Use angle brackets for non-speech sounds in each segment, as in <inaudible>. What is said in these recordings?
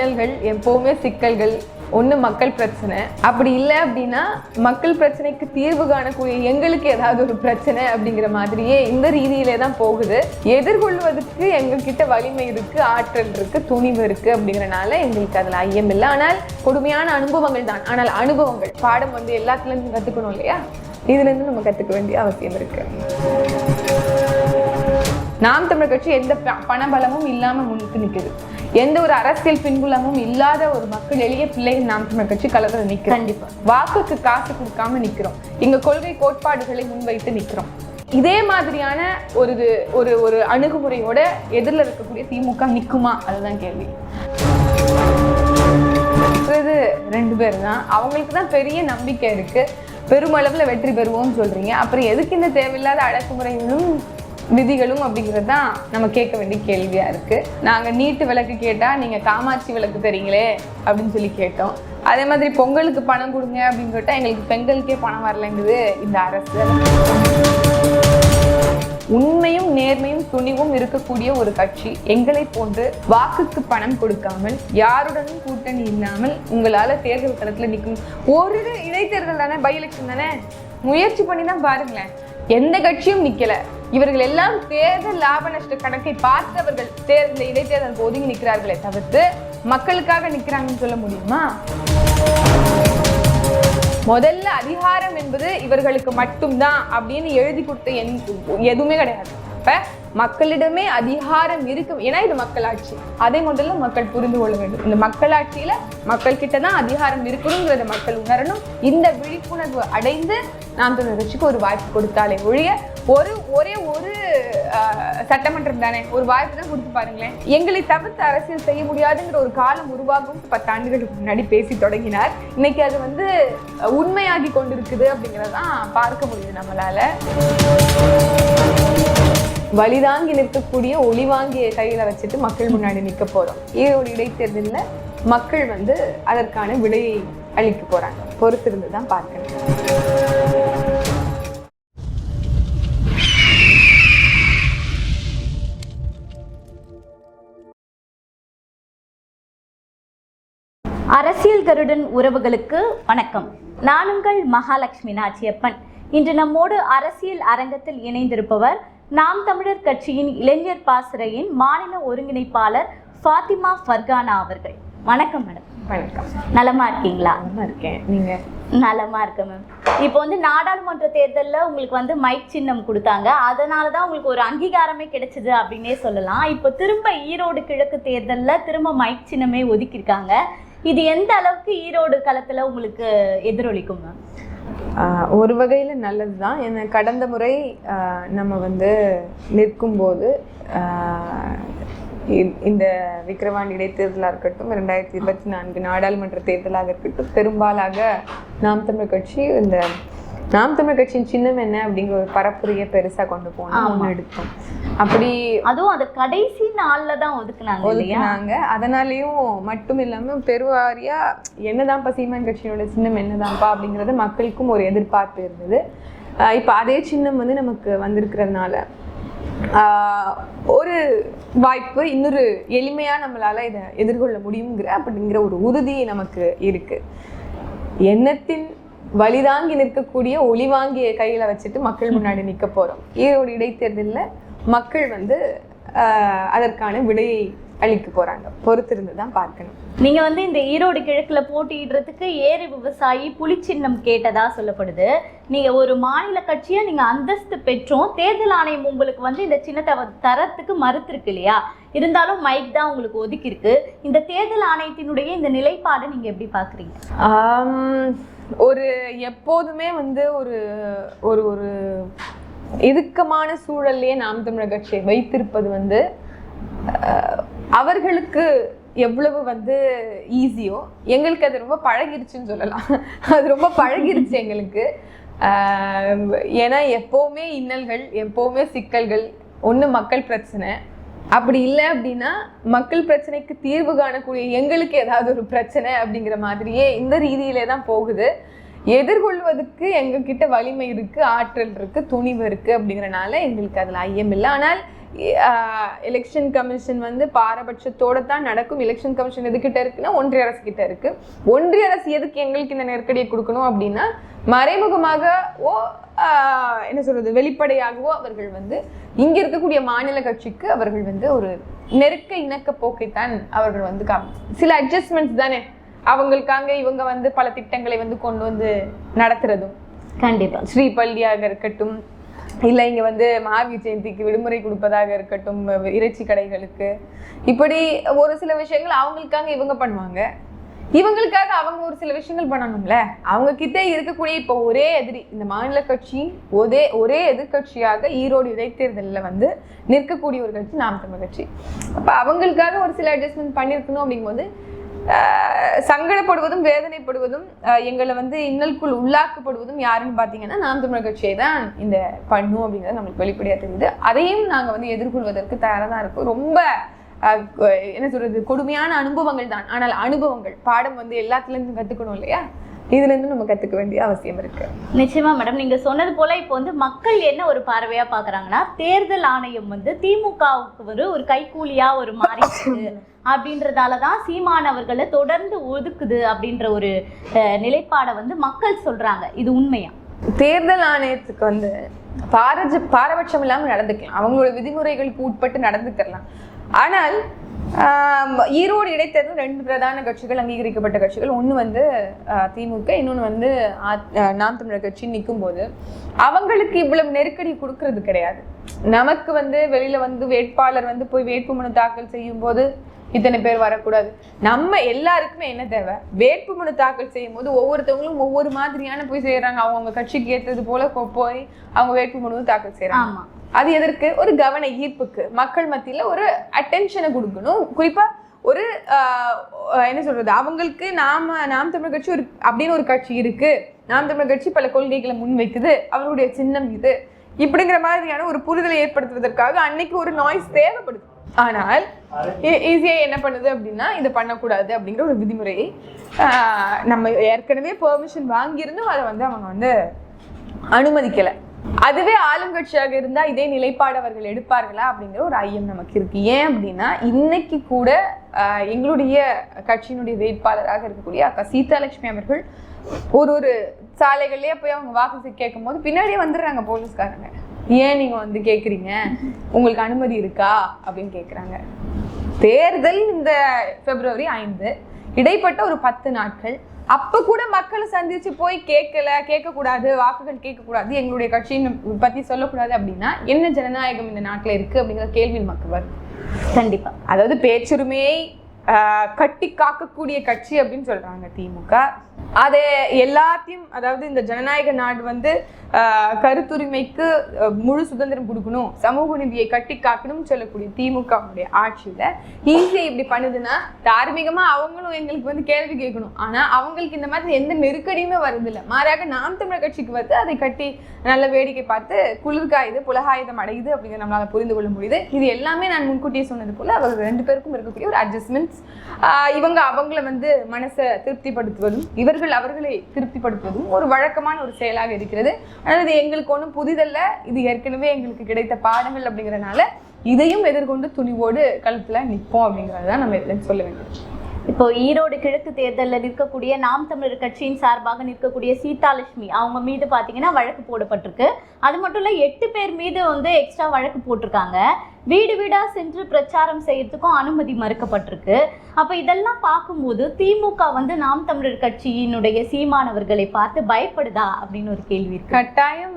இன்னல்கள் எப்போவுமே சிக்கல்கள். ஒன்று மக்கள் பிரச்சனை. அப்படி இல்லை அப்படின்னா மக்கள் பிரச்சனைக்கு தீர்வு காணக்கூடிய எங்களுக்கு ஏதாவது ஒரு பிரச்சனை அப்படிங்கிற மாதிரியே இந்த ரீதியிலே தான் போகுது. எதிர்கொள்வதற்கு எங்ககிட்ட வலிமை இருக்கு ஆற்றல் இருக்குது துணிவு இருக்கு அப்படிங்கறனால எங்களுக்கு அதில் ஐயம் இல்லை. ஆனால் கொடுமையான அனுபவங்கள் தான். ஆனால் அனுபவங்கள் பாடம் வந்து எல்லாத்துலேருந்து கற்றுக்கணும் இல்லையா? இதுல இருந்து நம்ம கற்றுக்க வேண்டிய அவசியம் இருக்குது நாம் தமிழர் கட்சி எந்த ப- பணபலமும் இல்லாமல் முன்னுக்கு நிற்குது எந்த ஒரு அரசியல் பின்புலமும் இல்லாத ஒரு மக்கள் எளிய பிள்ளைகள் நாம் தமிழர் கட்சி கலந்து நிக்கிறோம் கண்டிப்பா. வாக்குக்கு காசு கொடுக்காம நிக்கிறோம் எங்க கொள்கை கோட்பாடுகளை முன்வைத்து நிக்கிறோம் இதே மாதிரியான ஒரு இது- ஒரு ஒரு அணுகுமுறையோட எதிரில் இருக்கக்கூடிய திமுக நிக்குமா? அதுதான் கேள்வி. இருக்கிறது ரெண்டு பேர் தான் அவங்களுக்கு தான் பெரிய நம்பிக்கை இருக்கு. பெருமளவுல வெற்றி பெறுவோம்னு சொல்றீங்க. அப்புறம் எதுக்கு இந்த தேவையில்லாத அடக்குமுறைகளும் விதிகளும் அப்படிங்கிறது தான் நம்ம கேட்க வேண்டிய கேள்வியா இருக்கு. நாங்க நீட்டு விளக்கு கேட்டா நீங்க காமாட்சி விளக்கு தெரியுங்களே அப்படின்னு சொல்லி கேட்டோம். அதே மாதிரி பொங்கலுக்கு பணம் கொடுங்க அப்படின்னு கேட்டா எங்களுக்கு பெண்களுக்கே பணம் வரலைங்குது இந்த அரசு. உண்மையும் நேர்மையும் துணிவும் இருக்கக்கூடிய ஒரு கட்சி. எங்களை போன்று வாக்குக்கு பணம் கொடுக்காமல் யாருடனும் கூட்டணி இல்லாமல் உங்களால தேர்தல் களத்துல நிற்கும் ஒரு இடைத்தேர்தல் தானே பை எலெக்ஷன் தானே? முயற்சி பண்ணி தான் பாருங்களேன். எந்த கட்சியும் நிக்கல. இவர்கள் எல்லாம் தேர்தல் லாப நஷ்ட கணக்கை பார்த்தவர்கள் தேர்தல் இடைத்தேர்தல் ஒதுங்கி நிற்கிறார்களே தவிர்த்து மக்களுக்காக நிற்கிறாங்கன்னு சொல்ல முடியுமா? முதல்ல அதிகாரம் என்பது இவர்களுக்கு மட்டும்தான் அப்படின்னு எழுதி கொடுத்த என்- எதுவுமே கிடையாது. அப்ப மக்களிடமே அதிகாரம் இருக்கு ஏன்னா இது மக்களாட்சி. அதை முதல்ல மக்கள் புரிந்து கொள்ள வேண்டும். இந்த மக்களாட்சியில மக்கள் கிட்ட தான் அதிகாரம் இருக்கணுங்கிறத மக்கள் உணரணும். இந்த விழிப்புணர்வு அடைந்து நாம் தமிழர் கட்சிக்கு ஒரு வாய்ப்பு கொடுத்தாலே ஒழிய ஒரு ஒரே ஒரு சட்டமன்றம் தானே. ஒரு வாய்ப்பு தான் கொடுத்து பாருங்களேன். எங்களை தவிர்த்து அரசியல் செய்ய முடியாதுங்கிற ஒரு காலம் உருவாகும். பத்தாண்டுகளுக்கு முன்னாடி பேசி தொடங்கினார். இன்னைக்கு அது வந்து உண்மையாகி கொண்டிருக்குது அப்படிங்கிறதான் பார்க்க முடியுது நம்மளால. வலிதாங்கி நிற்கக்கூடிய ஒளி வாங்கிய கையில வச்சுட்டு மக்கள் முன்னாடி நிற்க போறோம். ஈரோடு இடைத்தேர்தலில் மக்கள் வந்து அதற்கான விலையை அளிக்க போறாங்க. பொறுத்திருந்து தான் பார்க்கணும். அரசியல் கருடன் உறவுகளுக்கு வணக்கம். நான் உங்கள் மகாலட்சுமி நாச்சியப்பன். இன்று நம்மோடு அரசியல் அரங்கத்தில் இணைந்திருப்பவர் நாம் தமிழர் கட்சியின் இளைஞர் பாசறையின் மாநில ஒருங்கிணைப்பாளர் ஃபாத்திமா ஃபர்கானா அவர்கள். வணக்கம் மேடம். வணக்கம். நலமா இருக்கீங்களா? நல்லா இருக்கேன். நீங்க? நலமா இருக்கேன் மேம். இப்போ வந்து நாடாளுமன்ற தேர்தலில் உங்களுக்கு வந்து மைக் சின்னம் கொடுத்தாங்க. அதனால தான் உங்களுக்கு ஒரு அங்கீகாரமே கிடைச்சது அப்படின்னே சொல்லலாம். இப்போ திரும்ப ஈரோடு கிழக்கு தேர்தலில் திரும்ப மைக் சின்னமே ஒதுக்கியிருக்காங்க. இது எந்த அளவுக்கு ஈரோடு களத்தில் உங்களுக்கு எதிரொலிக்கும் மேம்? ஒரு வகையில் நல்லது தான் ஏன்னா கடந்த முறை நம்ம வந்து நிற்கும்போது இந்த விக்கிரவாண்டி இடைத்தேர்தலாக இருக்கட்டும் ரெண்டாயிரத்தி இருபத்தி நான்கு நாடாளுமன்ற தேர்தலாக இருக்கட்டும் பெரும்பாலாக நாம் தமிழ் கட்சி இந்த நாம் தமிழ் கட்சியின் சின்னம் என்ன அப்படிங்கிற ஒரு பரப்புரையை பெருசாக கொண்டு போனோம் ஆமா. முன்னெடுத்தோம் அப்படி அதுவும் அது கடைசி நாளில் தான் ஒதுக்குனாங்க ஒதுக்குனாங்க. அதனாலேயும் மட்டும் இல்லாம பெருவாரியா என்னதான்ப்பா சீமான் கட்சியோட சின்னம் என்னதான்ப்பா அப்படிங்கறது மக்களுக்கும் ஒரு எதிர்பார்ப்பு இருந்தது. இப்ப அதே சின்னம் வந்து நமக்கு வந்திருக்கிறதுனால ஆஹ் ஒரு வாய்ப்பு இன்னொரு எளிமையா நம்மளால இதை எதிர்கொள்ள முடியுங்கிற அப்படிங்கிற ஒரு உறுதி நமக்கு இருக்கு. எண்ணத்தின் வலிதாங்கி நிற்கக்கூடிய ஒளி வாங்கிய கையில வச்சுட்டு மக்கள் முன்னாடி நிக்க போறோம். ஈரோடு இடைத்தேர்தலில் மக்கள் வந்து அதற்கான விடையை அளிக்க போறாங்க. பொறுத்திருந்து தான் பார்க்கணும். நீங்க வந்து இந்த ஈரோடு கிழக்குல போட்டியிடுறதுக்கு ஏரி விவசாயி புலிச்சின்னம் கேட்டதா சொல்லப்படுது. நீங்க ஒரு மாநில கட்சியா நீங்க அந்தஸ்து பெற்றும். தேர்தல் ஆணையம் உங்களுக்கு வந்து இந்த சின்னத்தை தரத்துக்கு மறுத்திருக்கு இல்லையா? இருந்தாலும் மைக் தான் உங்களுக்கு ஒதுக்கி இருக்கு. இந்த தேர்தல் ஆணையத்தினுடைய இந்த நிலைப்பாடு நீங்க எப்படி பாக்குறீங்க? ஒரு எப்போதுமே வந்து ஒரு ஒரு ஒரு இறுக்கமான சூழல்லையே நாம் தமிழர் கட்சியை வைத்திருப்பது வந்து அவர்களுக்கு எவ்வளவு வந்து ஈஸியோ எங்களுக்கு அது ரொம்ப பழகிருச்சுன்னு சொல்லலாம். அது ரொம்ப பழகிருச்சு எங்களுக்கு. ஏன்னா எப்போவுமே இன்னல்கள் எப்போவுமே சிக்கல்கள் ஒன்று மக்கள் பிரச்சனை அப்படி இல்லை அப்படின்னா மக்கள் பிரச்சனைக்கு தீர்வு காணக்கூடிய எங்களுக்கு ஏதாவது ஒரு பிரச்சனை அப்படிங்கிற மாதிரியே இந்த ரீதியிலே தான் போகுது. எதிர்கொள்வதற்கு எங்ககிட்ட வலிமை இருக்குது ஆற்றல் இருக்குது துணிவு இருக்குது அப்படிங்கிறனால எங்களுக்கு அதில் ஐயம் இல்லை. ஆனால் எலெக்ஷன் கமிஷன் வந்து பாரபட்சத்தோட தான் நடக்கும். எலெக்ஷன் கமிஷன் எதுக்கிட்ட இருக்குன்னா ஒன்றிய அரசு கிட்ட இருக்கு. ஒன்றிய அரசு எதுக்கு எங்களுக்கு இந்த நெருக்கடியை கொடுக்கணும் அப்படின்னா மறைமுகமாக ஓ என்ன சொல்றது வெளிப்படையாகவோ அவர்கள் வந்து இங்க இருக்கக்கூடிய மாநில கட்சிக்கு அவர்கள் வந்து ஒரு நெருக்க இணக்க போக்கைத்தான் அவர்கள் வந்து காமி சில அட்ஜஸ்ட்மெண்ட்ஸ் தானே அவங்களுக்காக இவங்க வந்து பல திட்டங்களை வந்து கொண்டு வந்து நடத்துறதும். கண்டிப்பா. ஸ்ரீபள்ளியாக இருக்கட்டும் இல்லை இங்கே வந்து மகாவீர் ஜெயந்திக்கு விடுமுறை கொடுப்பதாக இருக்கட்டும் இறைச்சி கடைகளுக்கு. இப்படி ஒரு சில விஷயங்கள் அவங்களுக்காக இவங்க பண்ணுவாங்க. இவங்களுக்காக அவங்க ஒரு சில விஷயங்கள் பண்ணணும்ல? அவங்க கிட்ட இருக்கக்கூடிய இப்போ ஒரே எதிரி இந்த மாநில கட்சி ஒரே ஒரே எதிர்க்கட்சியாக ஈரோடு இடைத்தேர்தலில் வந்து நிற்கக்கூடிய ஒரு கட்சி நாம் தமிழ் கட்சி. அப்போ அவங்களுக்காக ஒரு சில அட்ஜஸ்ட்மெண்ட் பண்ணியிருக்கணும் அப்படிங்கும்போது சங்கடப்படுவதும் வேதனைப்படுவதும் எங்களை வந்து இன்னலுக்குள் உள்ளாக்கப்படுவதும் யாருன்னு பார்த்தீங்கன்னா நாம் தமிழர் கட்சியை தான் இந்த பண்ணும் அப்படிங்கிறது நம்மளுக்கு வெளிப்படையாக தெரியுது. அதையும் நாங்கள் வந்து எதிர்கொள்வதற்கு தயாராக தான் இருக்கோம். ரொம்ப என்ன சொல்றது கொடுமையான அனுபவங்கள் தான். ஆனால் அனுபவங்கள் பாடம் வந்து எல்லாத்துலேருந்து கற்றுக்கணும் இல்லையா? இதுலேருந்து நம்ம கற்றுக்க வேண்டிய அவசியம் இருக்கு. நிச்சயமா மேடம் நீங்க சொன்னது போல இப்போ வந்து மக்கள் என்ன ஒரு பார்வையா பாக்குறாங்கன்னா தேர்தல் ஆணையம் வந்து திமுகவுக்கு ஒரு ஒரு கைக்கூலியா ஒரு மாறி இருக்கு அப்படின்றதால தான் சீமானவர்களை தொடர்ந்து ஒதுக்குது அப்படின்ற ஒரு நிலைப்பாடை வந்து மக்கள் சொல்றாங்க. இது உண்மையா? தேர்தல் ஆணையத்துக்கு வந்து பாரஜ பாரபட்சம் இல்லாமல் நடந்துக்கலாம். அவங்களோட விதிமுறைகளுக்கு உட்பட்டு நடந்துக்கலாம். ஆனால் ஈரோடு இடைத்தேர்தல் ரெண்டு பிரதான கட்சிகள் அங்கீகரிக்கப்பட்ட கட்சிகள். ஒன்று வந்து திமுக இன்னொன்று வந்து நாம் தமிழர் கட்சி நிற்கும் போது அவங்களுக்கு இவ்வளவு நெருக்கடி கொடுக்கறது கிடையாது. நமக்கு வந்து வெளியில வந்து வேட்பாளர் வந்து போய் வேட்புமனு தாக்கல் செய்யும் போது இத்தனை பேர் வரக்கூடாது. நம்ம எல்லாருக்குமே என்ன தேவை? வேட்புமனு தாக்கல் செய்யும் போது ஒவ்வொருத்தவங்களும் ஒவ்வொரு மாதிரியான போய் செய்யறாங்க அவங்கவுங்க கட்சிக்கு ஏற்றது போல போய் அவங்க வேட்புமனு தாக்கல் செய்யறாங்க ஆமா. அது எதற்கு? ஒரு கவன ஈர்ப்புக்கு. மக்கள் மத்தியில் ஒரு அட்டென்ஷனை கொடுக்கணும். குறிப்பாக ஒரு என்ன சொல்கிறது அவங்களுக்கு நாம் நாம் தமிழர் கட்சி ஒரு அப்படின்னு ஒரு கட்சி இருக்குது நாம் தமிழர் கட்சி பல கொள்கைகளை முன்வைக்குது அவருடைய சின்னம் இது. இப்படிங்கிற மாதிரியான ஒரு புரிதலை ஏற்படுத்துவதற்காக அன்னைக்கு ஒரு நாய்ஸ் தேவைப்படுது. ஆனால் ஈஸியாக என்ன பண்ணுது அப்படின்னா இதை பண்ணக்கூடாது அப்படிங்கிற ஒரு விதிமுறையை நம்ம ஏற்கனவே பெர்மிஷன் வாங்கியிருந்தும். அதை வந்து அவங்க வந்து அனுமதிக்கலை. அதுவே ஆளுங்கட்சியாக இருந்தா இதே நிலைப்பாடு அவர்கள் எடுப்பார்களா அப்படிங்கிற ஒரு ஐயம் நமக்கு இருக்கு. ஏன் அப்படின்னா இன்னைக்கு கூட எங்களுடைய கட்சியினுடைய வேட்பாளராக இருக்கக்கூடிய அக்கா சீதாலட்சுமி அவர்கள் ஒரு ஒரு சாலைகள்லயே போய் அவங்க வாக்கு கேட்கும் போது பின்னாடியே வந்துடுறாங்க போலீஸ்காரங்க. ஏன் நீங்க வந்து கேக்குறீங்க? உங்களுக்கு அனுமதி இருக்கா? அப்படின்னு கேக்குறாங்க. தேர்தல் இந்த பிப்ரவரி ஐந்து இடைப்பட்ட ஒரு பத்து நாட்கள். அப்ப கூட மக்களை சந்திச்சு போய் கேட்கல கேட்கக்கூடாது வாக்குகள் கேட்கக்கூடாது எங்களுடைய கட்சியின் பத்தி சொல்லக்கூடாது அப்படின்னா என்ன ஜனநாயகம் இந்த நாட்டுல இருக்கு அப்படிங்கிற கேள்வி மக்கள் வருது கண்டிப்பா. அதாவது பேச்சுரிமையை கட்டி காக்கக்கூடிய கட்சி அப்படின்னு சொல்றாங்க திமுக அதை எல்லாத்தையும் அதாவது இந்த ஜனநாயக நாடு வந்து ஆஹ், கருத்துரிமைக்கு முழு சுதந்திரம் கொடுக்கணும் சமூக நீதியை கட்டி காக்கணும்னு சொல்லக்கூடிய திமுகவுடைய ஆட்சியில ஈஸியா இப்படி பண்ணுதுன்னா தார்மீகமா அவங்களும் எங்களுக்கு வந்து கேள்வி கேட்கணும். ஆனா அவங்களுக்கு இந்த மாதிரி எந்த நெருக்கடியுமே வருதில்லை மாறாக நாம் தமிழர் கட்சிக்கு வந்து அதை கட்டி நல்ல வேடிக்கை பார்த்து குளிர்காயுது புலகாயுதம் அடையுது அப்படிங்கிற நம்மளால புரிந்து கொள்ள முடியுது. இது எல்லாமே நான் முன்கூட்டியே சொன்னது போல அவர்கள் ரெண்டு பேருக்கும் இருக்கக்கூடிய ஒரு அட்ஜஸ்ட்மெண்ட்ஸ் இவங்க அவங்கள வந்து மனசை திருப்திப்படுத்துவதும் இவர்கள் அவர்களை திருப்திப்படுத்துவதும் ஒரு வழக்கமான ஒரு செயலாக இருக்கிறது. ஆனால் இது எங்களுக்கு ஒன்றும் புதிதல்ல. இது ஏற்கனவே எங்களுக்கு கிடைத்த பாடங்கள் அப்படிங்கிறனால இதையும் எதிர்கொண்டு துணிவோடு கழுத்தில் நிற்போம் அப்படிங்கிறது தான் நம்ம சொல்ல வேண்டியது. இப்போ ஈரோடு கிழக்கு தேர்தலில் நிற்கக்கூடிய நாம் தமிழர் கட்சியின் சார்பாக நிற்கக்கூடிய சீதாலட்சுமி அவங்க மீது பார்த்தீங்கன்னா வழக்கு போடப்பட்டிருக்கு. அது மட்டும் இல்லை எட்டு பேர் மீது வந்து எக்ஸ்ட்ரா வழக்கு போட்டிருக்காங்க. வீடு வீடாக சென்று பிரச்சாரம் செய்யறதுக்கும் அனுமதி மறுக்கப்பட்டிருக்கு. அப்போ இதெல்லாம் பார்க்கும்போது திமுக வந்து நாம் தமிழர் கட்சியினுடைய சீமானவர்களை பார்த்து பயப்படுதா அப்படின்னு ஒரு கேள்வி இருக்கு. கட்டாயம்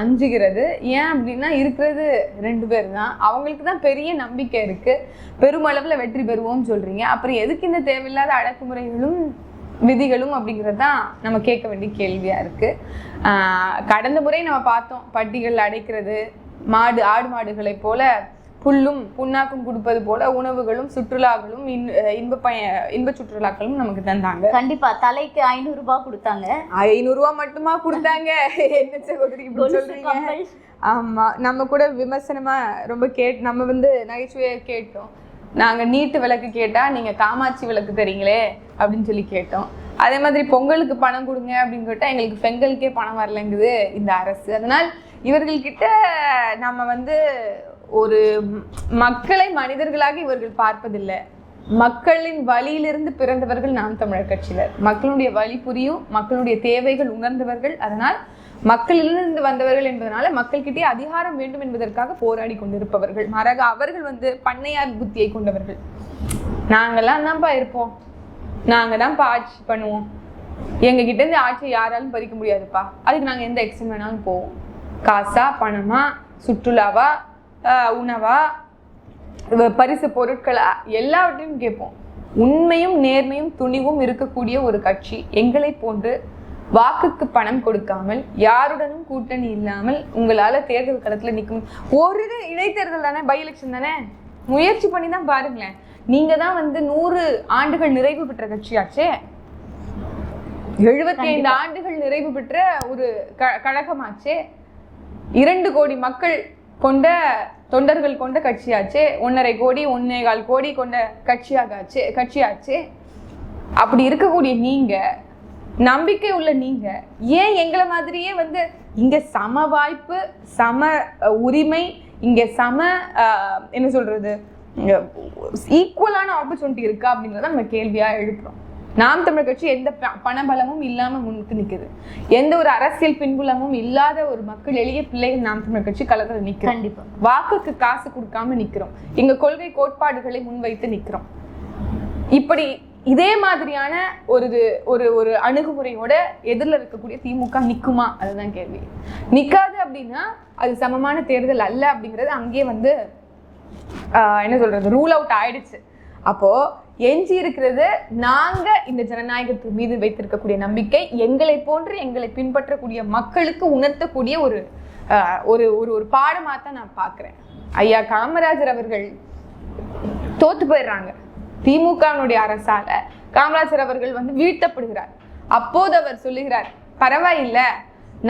அஞ்சுகிறது. ஏன் அப்படின்னா இருக்கிறது ரெண்டு பேர் தான். அவங்களுக்கு தான் பெரிய நம்பிக்கை இருக்கு. பெருமளவில் வெற்றி பெறுவோம்னு சொல்றீங்க. அப்புறம் எதுக்கு இந்த தேவையில்லாத அடக்குமுறைகளும் விதிகளும் அப்படிங்கிறது தான் நம்ம கேட்க வேண்டிய கேள்வியா இருக்கு. ஆஹ், கடந்த முறை நம்ம பார்த்தோம் பட்டிகள் அடைக்கிறது மாடு ஆடு மாடுகளை போல புல்லும் புண்ணாக்கும் கொடுப்பது போல உணவுகளும் சுற்றுலாக்களும் இன் இன்ப பய இன்ப சுற்றுலாக்களும் நமக்கு தந்தாங்க. கண்டிப்பா தலைக்கு ஐநூறு ரூபாய் கொடுத்தாங்க. ஐநூறு ரூபாய் மட்டுமா கொடுத்தாங்க? என்ன சகோதரி சொல்றீங்க? ஆமா நம்ம கூட விமர்சனமா ரொம்ப கேட் நம்ம வந்து நகைச்சுவையா கேட்டோம். நாங்க நீட்டு விளக்கு கேட்டா நீங்க காமாட்சி விளக்கு தரீங்களே அப்படின்னு சொல்லி கேட்டோம். அதே மாதிரி பொங்கலுக்கு பணம் கொடுங்க அப்படின்னு கேட்டால் எங்களுக்கு பெண்களுக்கே பணம் வரலைங்குது இந்த அரசு. அதனால் இவர்கள்கிட்ட நம்ம வந்து ஒரு மக்களை மனிதர்களாக இவர்கள் பார்ப்பதில்லை. மக்களின் வழியிலிருந்து பிறந்தவர்கள் நாம் தமிழர் கட்சியினர். மக்களுடைய வழி புரியும் மக்களுடைய தேவைகள் உணர்ந்தவர்கள். அதனால் மக்களிலிருந்து வந்தவர்கள் என்பதனால மக்கள்கிட்டே அதிகாரம் வேண்டும் என்பதற்காக போராடி கொண்டிருப்பவர்கள். மாறாக அவர்கள் வந்து பண்ணையார் புத்தியை கொண்டவர்கள். நாங்கெல்லாம் தான்ப்பா இருப்போம். நாங்க தான்ப்பா ஆட்சி பண்ணுவோம். எங்க கிட்ட இருந்து ஆட்சியை யாராலும் பறிக்க முடியாதுப்பா. அதுக்கு நாங்க எந்த எக்ஸ்டன் வேணாலும் போவோம். காசா பணமா சுற்றுலாவா உணவா பரிசு பொருட்களா எல்லாவற்றையும் கேட்போம். உண்மையும் நேர்மையும் துணிவும் இருக்கக்கூடிய ஒரு கட்சி எங்களை போன்று வாக்குக்கு பணம் கொடுக்காமல் யாருடனும் கூட்டணி இல்லாமல் உங்களால தேர்தல் களத்துல நிற்கும் ஒரு இடைத்தேர்தல் தானே? பை எலெக்ஷன் தானே? முயற்சி பண்ணி தான் பாருங்களேன். நீங்க தான் வந்து நூறு ஆண்டுகள் நிறைவு பெற்ற கட்சியாச்சே? எழுபத்தி ஐந்து ஆண்டுகள் நிறைவு பெற்ற ஒரு க- கழகமாச்சே? இரண்டு கோடி மக்கள் கொண்ட தொண்டர்கள் கொண்ட கட்சியாச்சே? ஒன்றரை கோடி ஒன்னே கால் கோடி கொண்ட கட்சியாகாச்சு கட்சியாச்சே? அப்படி இருக்கக்கூடிய நீங்க நம்பிக்கை உள்ள நீங்க. ஏன் எங்களை மாதிரியே வந்து இங்க சம வாய்ப்பு சம உரிமை இங்க சம என்ன சொல்றது ஈக்குவலான ஆப்பர்ச்சுனிட்டி இருக்கா அப்படிங்கிறத நம்ம கேள்வியா எழுப்புறோம். நாம் தமிழர் கட்சி எந்த பணபலமும் இல்லாம முன்னுக்கு நிக்குது. எந்த ஒரு அரசியல் பின்புலமும் இல்லாத ஒரு மக்கள் எளிய பிள்ளைகள் நாம் தமிழர் கட்சி களத்தில் நிக்கிறோம். கண்டிப்பா. வாக்குக்கு காசு கொடுக்காம நிக்கிறோம். எங்க கொள்கை கோட்பாடுகளை முன்வைத்து நிக்கிறோம். இப்படி இதே மாதிரியான ஒரு இது- ஒரு ஒரு அணுகுமுறையோட எதிரில் இருக்கக்கூடிய திமுக நிற்குமா அதுதான் கேள்வி. நிற்காது அப்படின்னா அது சமமான தேர்தல் அல்ல அப்படிங்கிறது அங்கேயே வந்து என்ன சொல்றது ரூல் அவுட் ஆயிடுச்சு. அப்போ எஞ்சி இருக்கிறது நாங்க இந்த ஜனநாயகத்து மீது வைத்திருக்கக்கூடிய நம்பிக்கை எங்களை போன்று எங்களை பின்பற்றக்கூடிய மக்களுக்கு உணர்த்தக்கூடிய ஒரு ஒரு ஒரு ஒரு பாடமாக தான் நான் பார்க்குறேன். ஐயா காமராஜர் அவர்கள் தோத்து போயிடுறாங்க. திமுகவினுடைய அரசால காமராஜர் அவர்கள் வந்து வீழ்த்தப்படுகிறார். அப்போது அவர் சொல்லுகிறார் பரவாயில்ல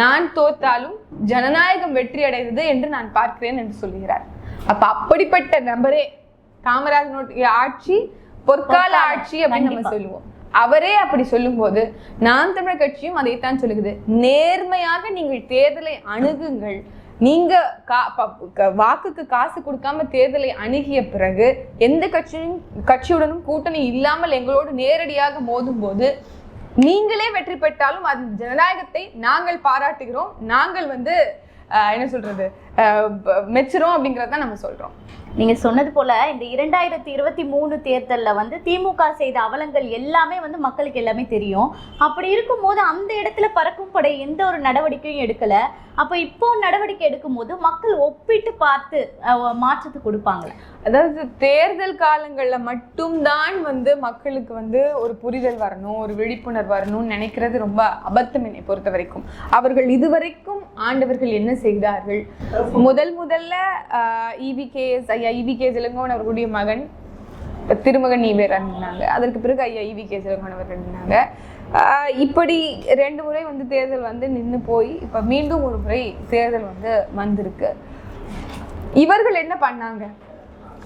நான் தோத்தாலும் ஜனநாயகம் வெற்றி அடைந்தது என்று நான் பார்க்கிறேன் என்று சொல்லுகிறார். அப்ப அப்படிப்பட்ட நபரே காமராஜனுடைய ஆட்சி பொற்கால ஆட்சி அப்படின்னு நம்ம. சொல்லுவோம். அவரே அப்படி சொல்லும்போது நாம் தமிழர் கட்சியும் அதைத்தான் சொல்லுகிறது. நேர்மையாக நீங்கள் தேர்தலை அணுகுங்கள். நீங்க கா- வாக்குக்கு காசு கொடுக்காம தேர்தலை அணுகிய பிறகு எந்த கட்சியும் கட்சியுடனும் கூட்டணி இல்லாமல் எங்களோடு நேரடியாக மோதும் போது நீங்களே வெற்றி பெற்றாலும் அது ஜனநாயகத்தை நாங்கள் பாராட்டுகிறோம். நாங்கள் வந்து என்ன சொல்றது ஆஹ், ப- மெச்சுறோம் அப்படிங்கறத நம்ம சொல்றோம். நீங்க சொன்னது போல இந்த இரண்டாயிரத்தி இருபத்தி மூணு தேர்தலில் வந்து திமுக செய்த அவலங்கள் எல்லாமே வந்து மக்களுக்கு எல்லாமே தெரியும். அப்படி இருக்கும்போது அந்த இடத்துல பறக்கும் படை எந்த ஒரு நடவடிக்கையும் எடுக்கல. அப்போ இப்போ நடவடிக்கை எடுக்கும்போது மக்கள் ஒப்பிட்டு பார்த்து மாற்றத்தை கொடுப்பாங்களே? அதாவது தேர்தல் காலங்களில் மட்டும்தான் வந்து மக்களுக்கு வந்து ஒரு புரிதல் வரணும் ஒரு விழிப்புணர்வு வரணும்னு நினைக்கிறது ரொம்ப அபத்தம் என்னை பொறுத்த வரைக்கும். அவர்கள் இதுவரைக்கும் ஆண்டவர்கள் என்ன செய்தார்கள்? முதல் முதல்ல இவிகேஎஸ் ஐயா இவிகேஎஸ் இளங்கோவன் அவர்களுடைய மகன் திருமகன் ஈவேர் அதற்கு பிறகு ஐயா இவி கே அவர்கள் இருந்தாங்க. இப்படி ரெண்டு முறை வந்து தேர்தல் வந்து நின்று போய் இப்போ மீண்டும் ஒரு முறை தேர்தல் வந்து வந்திருக்கு. இவர்கள் என்ன பண்ணாங்க?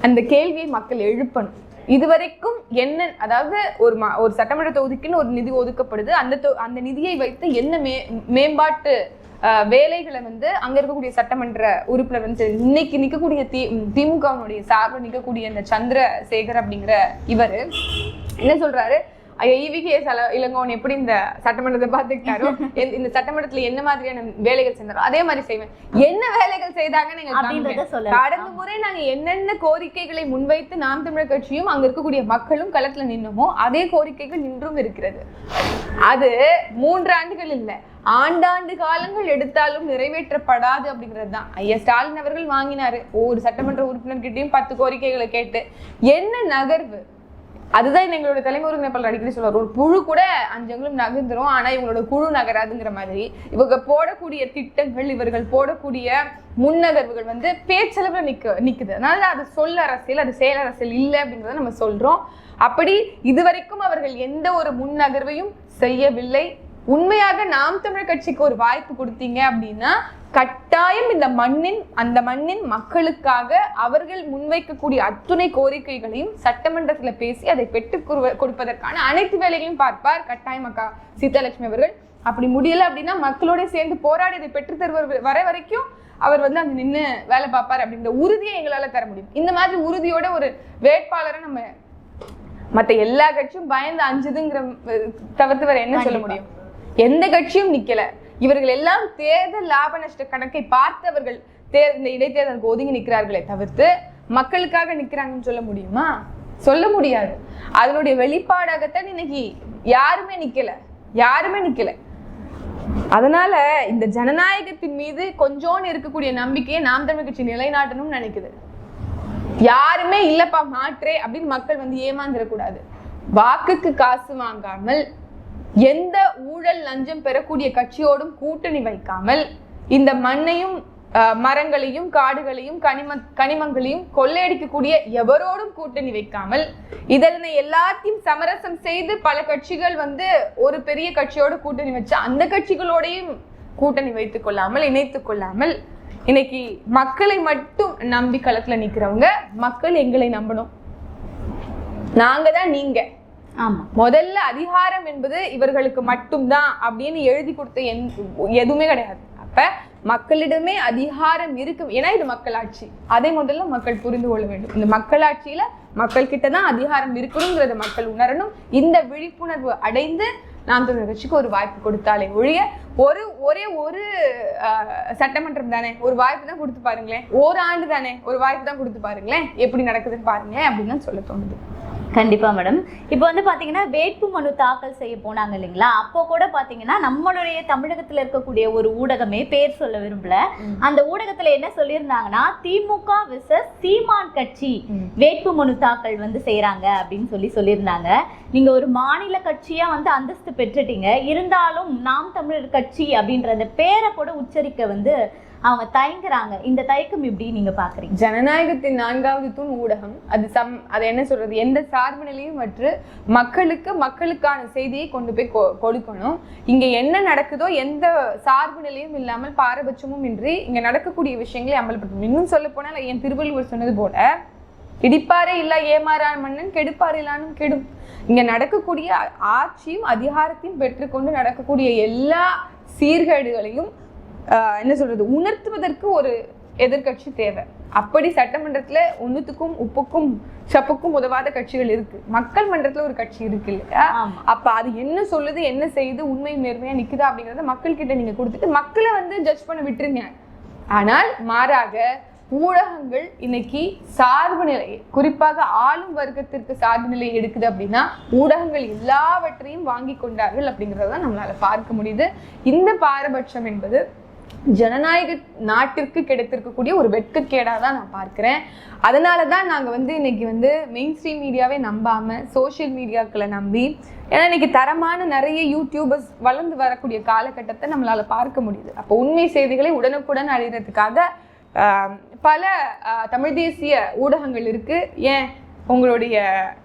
அந்த கேள்வியை மக்கள் எழுப்பணும். இதுவரைக்கும் என்ன அதாவது ஒரு ம ஒரு சட்டமன்ற தொகுதிக்குன்னு ஒரு நிதி ஒதுக்கப்படுது. அந்த தொ- அந்த நிதியை வைத்து என்ன மே மேம்பாட்டு வேலைகளை வந்து அங்க இருக்கக்கூடிய சட்டமன்ற உறுப்பினர் வந்து இன்னைக்கு நிற்கக்கூடிய தி திமுகவினுடைய சார்பில் நிற்கக்கூடிய இந்த சந்திரசேகர் அப்படிங்கிற இவர் என்ன சொல்றாரு? ஐயா இவிகேஎஸ் இளங்கோவன் எப்படி இந்த சட்டமன்றத்தை பார்த்துக்கிட்டாரோ <laughs> இந்த சட்டமன்றத்துல என்ன மாதிரியான வேலைகள் செஞ்சாரோ அதே மாதிரி செய்வேன். என்ன வேலைகள் செய்தாங்கன்னு எங்களுக்கு. கடந்த முறை நாங்க என்னென்ன கோரிக்கைகளை முன்வைத்து நாம் தமிழர் கட்சியும் அங்க இருக்கக்கூடிய மக்களும் களத்துல நின்னோமோ அதே கோரிக்கைகள் இன்றும் இருக்கிறது. அது மூன்று ஆண்டுகள் இல்ல. ஆண்டாண்டு காலங்கள் எடுத்தாலும் நிறைவேற்றப்படாது அப்படிங்கிறது தான். ஐயா ஸ்டாலின் அவர்கள் வாங்கினாரு. ஒவ்வொரு சட்டமன்ற உறுப்பினர்கிட்டயும் பத்து கோரிக்கைகளை கேட்டு என்ன நகர்வு? அதுதான் எங்களோட தலைமை ஒருங்கிணைப்பாளர் அடிக்கடி சொல்லுவார் ஒரு புழு கூட அஞ்சங்களும் நகர்ந்துரும் ஆனா இவங்களோட குழு நகராதுங்கிற மாதிரி. இவங்க போடக்கூடிய திட்டங்கள் இவர்கள் போடக்கூடிய முன்னகர்வுகள் வந்து பேச்சளவுல நிக்க நிக்குது. அதனால அது சொல் அரசியல் அது செயல் அரசியல் இல்லை அப்படிங்கிறத நம்ம சொல்றோம். அப்படி இதுவரைக்கும் அவர்கள் எந்த ஒரு முன்னகர்வையும் செய்யவில்லை. உண்மையாக நாம் தமிழர் கட்சிக்கு ஒரு வாய்ப்பு கொடுத்தீங்க அப்படின்னா கட்டாயம் இந்த மண்ணின் அந்த மண்ணின் மக்களுக்காக அவர்கள் முன்வைக்கக்கூடிய அத்துணை கோரிக்கைகளையும் சட்டமன்றத்துல பேசி அதை பெற்றுக் கொடு- கொடுப்பதற்கான அனைத்து வேலைகளையும் பார்ப்பார் கட்டாயம் அக்கா சீதாலட்சுமி அவர்கள். அப்படி முடியல அப்படின்னா மக்களோட சேர்ந்து போராடி அதை பெற்று தருவர் வர வரைக்கும் அவர் வந்து அங்க நின்னு வேலை பார்ப்பார் அப்படிங்கிற உறுதியை எங்களால தர முடியும். இந்த மாதிரி உறுதியோட ஒரு வேட்பாளரை நம்ம மத்த எல்லா கட்சியும் பயந்து அஞ்சுதுங்கிற தவிர்த்து வேற என்ன சொல்ல முடியும்? எந்த கட்சியும் நிக்கல. இவர்கள் எல்லாம் தேர்தல் லாப நஷ்ட கணக்கை பார்த்தவர்கள் தேர் இந்த இடைத்தேர்தலுக்கு ஒதுங்கி நிற்கிறார்களே தவிர்த்து மக்களுக்காக நிற்கிறாங்கன்னு சொல்ல முடியுமா? சொல்ல முடியாது. அதனுடைய வெளிப்பாடாகத்தான் இன்னைக்கு யாருமே நிக்கல. யாருமே நிக்கல. அதனால இந்த ஜனநாயகத்தின் மீது கொஞ்சோன்னு இருக்கக்கூடிய நம்பிக்கையை நாம் தமிழ் கட்சி நிலைநாட்டணும்னு நினைக்குது. யாருமே இல்லப்பா மாற்றே அப்படின்னு மக்கள் வந்து ஏமாந்துடக்கூடாது வாக்குக்கு காசு வாங்காமல் எந்த ஊழல் லஞ்சம் பெறக்கூடிய கட்சியோடும் கூட்டணி வைக்காமல் இந்த மண்ணையும் மரங்களையும் காடுகளையும் கனிம கனிமங்களையும் கொள்ளையடிக்கக்கூடிய எவரோடும் கூட்டணி வைக்காமல் இதனை எல்லாத்தையும் சமரசம் செய்து பல கட்சிகள் வந்து ஒரு பெரிய கட்சியோட கூட்டணி வச்சு அந்த கட்சிகளோடையும் கூட்டணி வைத்துக் கொள்ளாமல் இணைத்துக் கொள்ளாமல் இன்னைக்கு மக்களை மட்டும் நம்பி களத்துல நிக்கிறவங்க மக்கள் எங்களை நம்பணும். நாங்க தான் நீங்க. முதல்ல அதிகாரம் என்பது இவர்களுக்கு மட்டும்தான் அப்படின்னு எழுதி கொடுத்த எந்- எதுவுமே கிடையாது. அப்ப மக்களிடமே அதிகாரம் இருக்கு ஏன்னா இது மக்களாட்சி. அதை முதல்ல மக்கள் புரிந்து கொள்ள வேண்டும். இந்த மக்களாட்சியில மக்கள் கிட்ட தான் அதிகாரம் இருக்கணுங்கிறத மக்கள் உணரணும். இந்த விழிப்புணர்வு அடைந்து நாம் தமிழர் கட்சிக்கு ஒரு வாய்ப்பு கொடுத்தாலே ஒழிய ஒரு ஒரே ஒரு ஆஹ், சட்டமன்றம் தானே. ஒரு வாய்ப்பு தான் கொடுத்து பாருங்களேன். ஓராண்டு தானே. ஒரு வாய்ப்பு தான் கொடுத்து பாருங்களேன். எப்படி நடக்குதுன்னு பாருங்களேன் அப்படின்னு சொல்ல தோணுது. கண்டிப்பா மேடம் இப்போ வந்து பாத்தீங்கன்னா வேட்பு மனு தாக்கல் செய்ய போனாங்க இல்லைங்களா? அப்போ கூட பாத்தீங்கன்னா நம்மளுடைய தமிழகத்துல இருக்கக்கூடிய ஒரு ஊடகமே பேர் சொல்ல விரும்பல. அந்த ஊடகத்துல என்ன சொல்லியிருந்தாங்கன்னா திமுக விசஸ் சீமான் கட்சி. வேட்பு மனு தாக்கல் வந்து செய்றாங்க அப்படின்னு சொல்லி சொல்லியிருந்தாங்க. நீங்க ஒரு மாநில கட்சியா வந்து அந்தஸ்து பெற்றுட்டீங்க. இருந்தாலும் நாம் தமிழர் கட்சி அப்படின்ற அந்த பேரை கூட உச்சரிக்க வந்து அவங்க தயங்குறாங்க. இந்த தயக்கம் எப்படி நீங்க பாக்குறீங்க? ஜனநாயகத்தின் நான்காவது தூண் ஊடகம். அது சம் அது என்ன சொல்றது? எந்த சார்பு நிலையும் மற்ற மக்களுக்கு மக்களுக்கான செய்தியை கொண்டு போய் கொ- கொடுக்கணும். இங்க என்ன நடக்குதோ எந்த சார்பு நிலையும் இல்லாமல் பாரபட்சமும் இன்றி இங்க நடக்கக்கூடிய விஷயங்களை அமல்படுத்தணும். இன்னும் சொல்ல போனால் என் திருவள்ளுவர் சொன்னது போல இடிப்பாரே இல்ல ஏமாறான் மன்னன் கெடுப்பார் இல்லானும் கெடும். இங்க நடக்கக்கூடிய ஆட்சியும் அதிகாரத்தையும் பெற்றுக்கொண்டு நடக்கக்கூடிய எல்லா சீர்கேடுகளையும் என்ன சொல்றது? உணர்த்துவதற்கு ஒரு எதிர்க்கட்சி தேவை. அப்படி சட்டமன்றத்துல ஒண்ணுத்துக்கும் உப்புக்கும் சப்புக்கும் உதவாத கட்சிகள் இருக்கு. மக்கள் மன்றத்துல ஒரு கட்சி இருக்கு இல்லையா? அப்ப அது என்ன சொல்லுது என்ன செய்யுது உண்மை நேர்மையா நிக்குதா அப்படிங்கறத மக்கள் கிட்ட நீங்க கொடுத்துட்டு மக்களை வந்து ஜட்ஜ் பண்ண விட்டுருங்க. ஆனால் மாறாக ஊடகங்கள் இன்னைக்கு சார்பு நிலை குறிப்பாக ஆளும் வர்க்கத்திற்கு சார்பு நிலை எடுக்குது அப்படின்னா ஊடகங்கள் எல்லாவற்றையும் வாங்கி கொண்டார்கள் அப்படிங்கறத நம்மளால பார்க்க முடியுது. இந்த பாரபட்சம் என்பது ஜனநாயக நாட்டிற்கு கிடைத்திருக்கக்கூடிய ஒரு வெட்கக்கேடா தான் நான் பார்க்கிறேன். அதனால தான் நாங்க வந்து இன்னைக்கு வந்து மெயின் ஸ்ட்ரீம் மீடியாவே நம்பாம சோஷியல் மீடியாக்களை நம்பி ஏன்னா இன்னைக்கு தரமான நிறைய யூடியூபர்ஸ் வளர்ந்து வரக்கூடிய காலகட்டத்தை நம்மளால பார்க்க முடியுது. அப்போ உண்மை செய்திகளை உடனுக்குடன் அறியறதுக்காக ஆஹ், பல ஆஹ், தமிழ் தேசிய ஊடகங்கள் இருக்கு. ஏன்? உங்களுடைய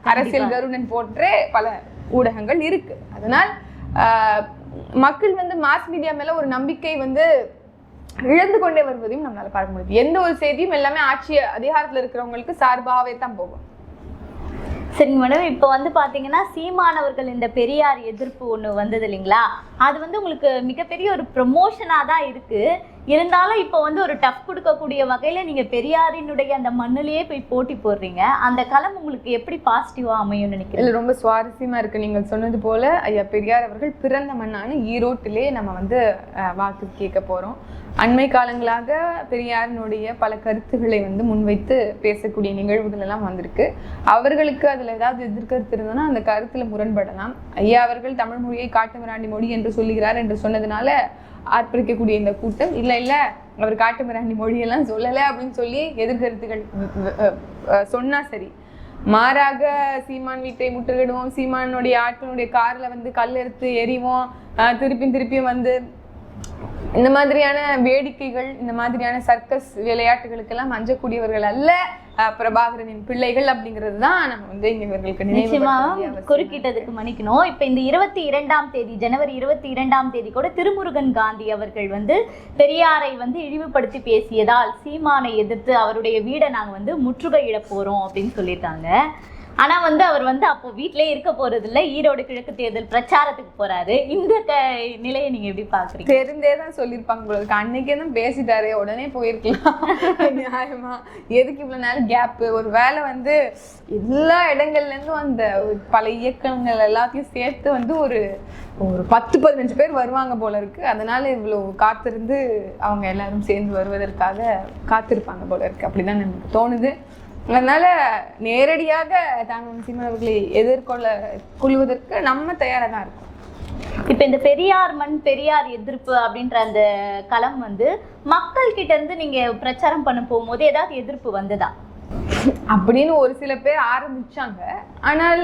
அரசியல் கருணன் போன்ற பல ஊடகங்கள் இருக்கு. அதனால் மக்கள் வந்து மாஸ் மீடியா மேலே ஒரு நம்பிக்கை வந்து இழந்து கொண்டே வருவதையும் நம்மளால பார்க்க முடியுது. எந்த ஒரு செய்தியும் எல்லாமே ஆட்சி அதிகாரத்தில் இருக்கிறவங்களுக்கு சார்பாகவே தான் போகும். சரிங்க மேடம் இப்போ வந்து பார்த்தீங்கன்னா சீமானவர்கள் இந்த பெரியார் எதிர்ப்பு ஒன்று வந்தது இல்லைங்களா? அது வந்து உங்களுக்கு மிகப்பெரிய ஒரு ப்ரொமோஷனாக தான் இருக்குது இருந்தாலும் இப்போ வந்து ஒரு டஃப் கொடுக்கக்கூடிய வகையில் நீங்கள் பெரியாரினுடைய அந்த மண்ணிலேயே போய் போட்டி போடுறீங்க. அந்த களம் உங்களுக்கு எப்படி பாசிட்டிவாக அமையும்னு நினைக்கிறேன் இல்லை ரொம்ப சுவாரஸ்யமாக இருக்குது நீங்கள் சொன்னது போல் ஐயா பெரியார் அவர்கள் பிறந்த மண்ணான ஈரோட்டிலே நம்ம வந்து வாக்கு கேட்க போகிறோம் அண்மை காலங்களாக பெரியாரினுடைய பல கருத்துக்களை வந்து முன்வைத்து பேசக்கூடிய நிகழ்வுகள் எல்லாம் வந்திருக்கு. அவர்களுக்கு அதில் ஏதாவது எதிர்கருத்து இருந்ததுன்னா அந்த கருத்தில் முரண்படலாம். ஐயா அவர்கள் தமிழ் மொழியை காட்டுமிராண்டி மொழி என்று சொல்லுகிறார் என்று சொன்னதுனால ஆர்ப்பரிக்கக்கூடிய இந்த கூட்டம். இல்ல இல்ல அவர் காட்டுமிராண்டி மொழியெல்லாம் சொல்லலை அப்படின்னு சொல்லி எதிர்கருத்துகள் சொன்னால் சொன்னா சரி. மாறாக சீமான் வீட்டை முற்றுகிடுவோம் சீமானுடைய ஆற்றினுடைய கார்ல வந்து கல் எடுத்து எறிவோம். ஆஹ் திருப்பியும் திருப்பியும் வந்து இந்த மாதிரியான வேடிக்கைகள் இந்த மாதிரியான சர்க்கஸ் விளையாட்டுகளுக்கெல்லாம் அஞ்சக்கூடியவர்கள் அல்ல பிரபாகரனின் பிள்ளைகள் அப்படிங்கிறது தான் நம்ம வந்து இங்க இவர்களுக்கு நிச்சயமா. குறுக்கிட்டதுக்கு மன்னிக்கணும் இப்ப இந்த இருபத்தி இரண்டாம் தேதி ஜனவரி இருபத்தி இரண்டாம் தேதி கூட திருமுருகன் காந்தி அவர்கள் வந்து பெரியாரை வந்து இழிவுபடுத்தி பேசியதால் சீமானை எதிர்த்து அவருடைய வீடை நாங்க வந்து முற்றுகையிட போறோம் அப்படின்னு சொல்லியிருக்காங்க ஆனா வந்து அவர் வந்து அப்போ வீட்டிலே இருக்க போறது இல்ல ஈரோடு கிழக்கு தேர்தல் பிரச்சாரத்துக்கு போறாரு. இந்த க நிலையை நீங்க எப்படி பாக்குறீங்க? தெரிந்தே தான் சொல்லியிருப்பாங்க போல அன்னைக்கே தான் பேசிட்டாரு. உடனே போயிருக்கலாம். <laughs> நியாயமா. எதுக்கு இவ்வளவு நேரம் கேப் ஒரு வேலை வந்து எல்லா இடங்கள்ல இருந்தும் அந்த பல இயக்கங்கள் எல்லாத்தையும் சேர்த்து வந்து ஒரு ஒரு பத்து பதினஞ்சு பேர் வருவாங்க போல இருக்கு. அதனால இவ்வளவு காத்திருந்து அவங்க எல்லாரும் சேர்ந்து வருவதற்காக காத்திருப்பாங்க போல இருக்கு. அப்படிதான் எனக்கு தோணுது. அதனால நேரடியாக தாங்க சீமன் அவர்களை எதிர்கொள்ள கொள்வதற்கு நம்ம தயாரா தான் இருக்கோம். இப்ப இந்த பெரியார் மண் பெரியார் எதிர்ப்பு அப்படின்ற அந்த களம் வந்து மக்கள் கிட்ட இருந்து நீங்க பிரச்சாரம் பண்ண போகும்போது ஏதாவது எதிர்ப்பு வந்ததா? அப்படின்னு ஒரு சில பேர் ஆரம்பிச்சாங்க. ஆனால்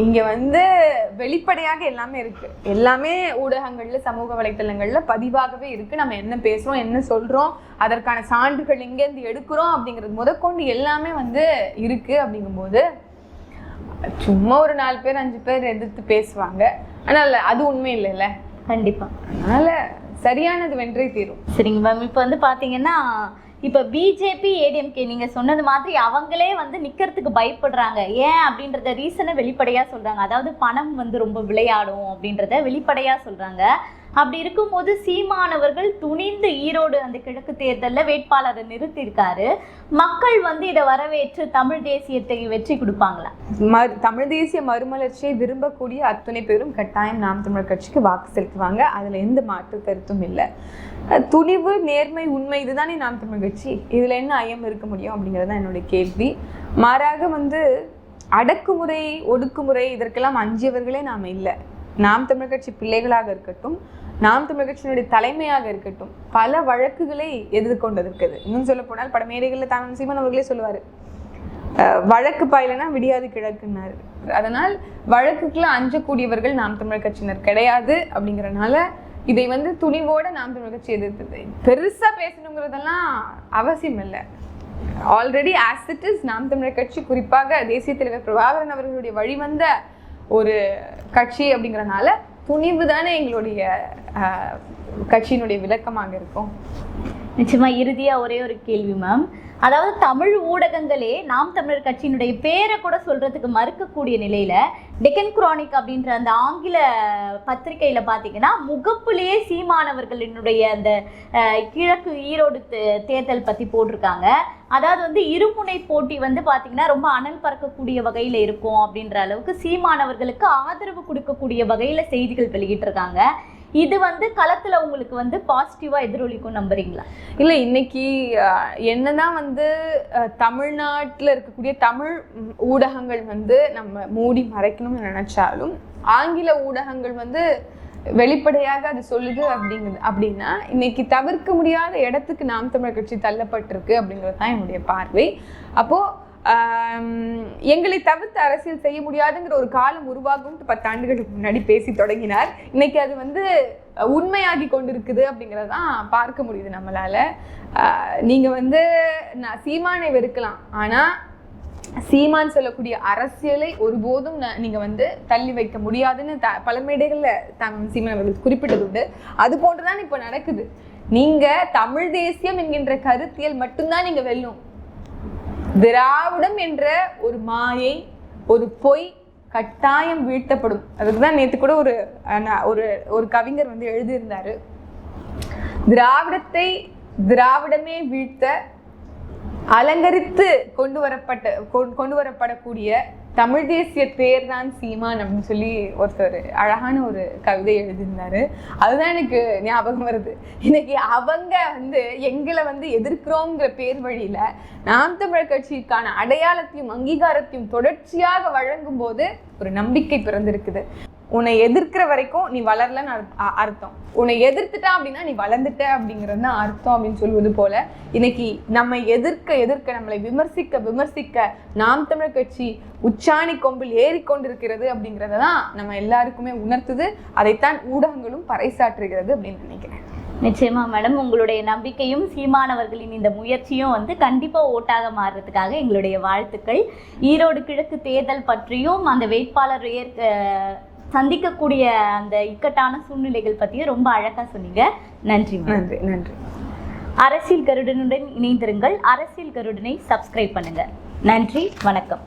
இங்க வந்து வெளிப்படையாக எல்லாமே இருக்கு. எல்லாமே ஊடகங்கள்ல சமூக வலைத்தளங்கள்ல பதிவாகவே இருக்கு. நம்ம என்ன பேசுறோம் என்ன சொல்றோம் அதற்கான சான்றுகள் எங்கேருந்து எடுக்கிறோம் அப்படிங்கிறது முதற்கொண்டு எல்லாமே வந்து இருக்கு அப்படிங்கும்போது சும்மா ஒரு நாலு பேர் அஞ்சு பேர் எதிர்த்து பேசுவாங்க. ஆனால் அது உண்மை இல்லைல்ல. கண்டிப்பா. அதனால சரியானது வென்றே தீரும். சரிங்க மேம். இப்போ வந்து பாத்தீங்கன்னா இப்போ பிஜேபி ஏடிஎம்கே நீங்கள் சொன்னது மாதிரி அவங்களே வந்து நிற்கிறதுக்கு பயப்படுறாங்க. ஏன் அப்படின்றத ரீசனை வெளிப்படையாக சொல்கிறாங்க அதாவது பணம் வந்து ரொம்ப விளையாடும் அப்படின்றத வெளிப்படையாக சொல்கிறாங்க அப்படி இருக்கும்போது சீமானவர்கள் துணிந்து ஈரோடு அந்த கிழக்கு தேர்தலில் வேட்பாளரை நிறுத்தியிருக்காரு. மக்கள் வந்து இதை வரவேற்று தமிழ் தேசியத்தை வெற்றி கொடுப்பாங்களா? மறு தமிழ் தேசிய மறுமலர்ச்சியை விரும்பக்கூடிய அத்தனை பேரும் கட்டாயம் நாம் தமிழர் கட்சிக்கு வாக்கு செலுத்துவாங்க. அதில் எந்த மாற்று கருத்தும் இல்லை. துணிவு நேர்மை உண்மை இதுதானே நாம் தமிழர் கட்சி. இதில் என்ன ஐயம் இருக்க முடியும் அப்படிங்கிறது தான் என்னுடைய கேள்வி. மாறாக வந்து அடக்குமுறை ஒடுக்குமுறை இதற்கெல்லாம் அஞ்சியவர்களே நாம் இல்லை. நாம் தமிழர் கட்சி பிள்ளைகளாக இருக்கட்டும் நாம் தமிழர் கட்சியினுடைய தலைமையாக இருக்கட்டும் பல வழக்குகளை எதிர்கொண்டு இருக்குது இன்னும் சொல்ல போனால் பட மேடைகளில் தாமன் சீமன் அவர்களே சொல்லுவாரு வழக்கு பாயலனா விடியாது கிழக்குன்னாரு. அதனால் வழக்குக்குள்ள அஞ்சக்கூடியவர்கள் நாம் தமிழர் கட்சியினர் கிடையாது அப்படிங்கிறனால இதை வந்து துணிவோட நாம் தமிழர் கட்சி எதிர்த்தது. பெருசா பேசணுங்கிறதெல்லாம் அவசியம் இல்லை. ஆல்ரெடி ஆஸ் இட் இஸ் நாம் தமிழர் கட்சி குறிப்பாக தேசிய தலைவர் பிரபாகரன் அவர்களுடைய வழிவந்த ஒரு கட்சி அப்படிங்கிறனால துணிவு தானே எங்களுடைய கட்சியினுடைய விளக்கமாக இருக்கும். நிச்சயமா இறுதியா ஒரே ஒரு கேள்வி மேம் அதாவது தமிழ் ஊடகங்களே நாம் தமிழர் கட்சியினுடைய பேரை கூட சொல்றதுக்கு மறுக்கக்கூடிய நிலையில டெக்கன் குரானிக் அப்படின்ற அந்த ஆங்கில பத்திரிகையில் பார்த்தீங்கன்னா முகப்புலேயே சீமானவர்களினுடைய அந்த கிழக்கு ஈரோடு தே- தேர்தல் பற்றி போட்டிருக்காங்க. அதாவது வந்து இருமுனை போட்டி வந்து பார்த்திங்கன்னா ரொம்ப அனல் பறக்கக்கூடிய வகையில் இருக்கும் அப்படின்ற அளவுக்கு சீமானவர்களுக்கு ஆதரவு கொடுக்கக்கூடிய வகையில் செய்திகள் வெளியிட்டிருக்காங்க. இது வந்து களத்துல உங்களுக்கு வந்து பாசிட்டிவா எதிரொலிக்கும் நம்புறீங்களா? இல்லை இன்னைக்கு என்னதான் வந்து தமிழ்நாட்டில் தமிழ்நாட்டுல இருக்கக்கூடிய தமிழ் ஊடகங்கள் வந்து நம்ம மூடி மறைக்கணும்னு நினைச்சாலும் ஆங்கில ஊடகங்கள் வந்து வெளிப்படையாக அது சொல்லுது அப்படிங்குது அப்படின்னா இன்னைக்கு தவிர்க்க முடியாத இடத்துக்கு நாம் தமிழர் கட்சி தள்ளப்பட்டிருக்கு அப்படிங்கிறது தான் என்னுடைய பார்வை. அப்போது எங்களை தவிர்த்து அரசியல் செய்ய முடியாதுங்கிற ஒரு காலம் உருவாகும் பத்து ஆண்டுகளுக்கு முன்னாடி பேசி தொடங்கினார். இன்னைக்கு அது வந்து உண்மையாகி கொண்டிருக்குது அப்படிங்கிறதான் பார்க்க முடியுது நம்மளால. நீங்கள் நீங்க வந்து நான் சீமானை வெறுக்கலாம். ஆனா சீமான் சொல்லக்கூடிய அரசியலை ஒருபோதும் ந- நீங்க வந்து தள்ளி வைக்க முடியாதுன்னு த பல மேடைகள்ல தம் சீமான் அவர்கள் குறிப்பிட்டது உண்டு அது போன்றுதான் இப்ப நடக்குது. நீங்க தமிழ் தேசியம் என்கின்ற கருத்தியல் மட்டும்தான் நீங்க வெல்லும். திராவிடம் என்ற ஒரு மாயை ஒரு பொய் கட்டாயம் வீழ்த்தப்படும். அதுக்கு தான் நேற்று கூட ஒரு ஒரு ஒரு கவிஞர் வந்து எழுதியிருந்தார். திராவிடத்தை திராவிடமே வீழ்த்த அலங்கரித்து கொண்டு வரப்பட்ட கொண்டு வரப்படக்கூடிய தமிழ் தேசிய தேர்தான் சீமான் அப்படின்னு சொல்லி ஒருத்தர் அழகான ஒரு கவிதை எழுதியிருந்தாரு. அதுதான் எனக்கு ஞாபகம் வருது. இன்னைக்கு அவங்க வந்து எங்களை வந்து எதிர்க்கிறோங்கிற பேர் வழியில நாம் தமிழர் கட்சிக்கான அடையாளத்தையும் அங்கீகாரத்தையும் தொடர்ச்சியாக வழங்கும் போது ஒரு நம்பிக்கை பிறந்திருக்குது. உன்னை எதிர்க்கிற வரைக்கும் நீ வளரலன்னு அர்த்தம். உன்னை எதிர்த்துட்டா அப்படின்னா நீ வளர்ந்துட்ட அப்படிங்கிறது தான் அர்த்தம் அப்படின்னு சொல்வது போல இன்னைக்கு நம்ம எதிர்க்க எதிர்க்க நம்மளை விமர்சிக்க விமர்சிக்க நாம் தமிழர் கட்சி உச்சாணி கொம்பில் ஏறிக்கொண்டிருக்கிறது அப்படிங்கிறத தான் நம்ம எல்லாருக்குமே உணர்த்துது. அதைத்தான் ஊடகங்களும் பறைசாற்றுகிறது அப்படின்னு நினைக்கிறேன். நிச்சயமா மேடம் உங்களுடைய நம்பிக்கையும் சீமானவர்களின் இந்த முயற்சியும் வந்து கண்டிப்பா ஓட்டாக மாறுறதுக்காக எங்களுடைய வாழ்த்துக்கள். ஈரோடு கிழக்கு தேர்தல் பற்றியும் அந்த வேட்பாளர் ஏற்க சந்திக்கக்கூடிய அந்த இக்கட்டான சூழ்நிலைகள் பற்றியும் ரொம்ப அழகா சொன்னீங்க. நன்றி நன்றி நன்றி. அரசியல் கருடனுடன் இணைந்திருங்கள். அரசியல் கருடனை சப்ஸ்கிரைப் பண்ணுங்க. நன்றி வணக்கம்.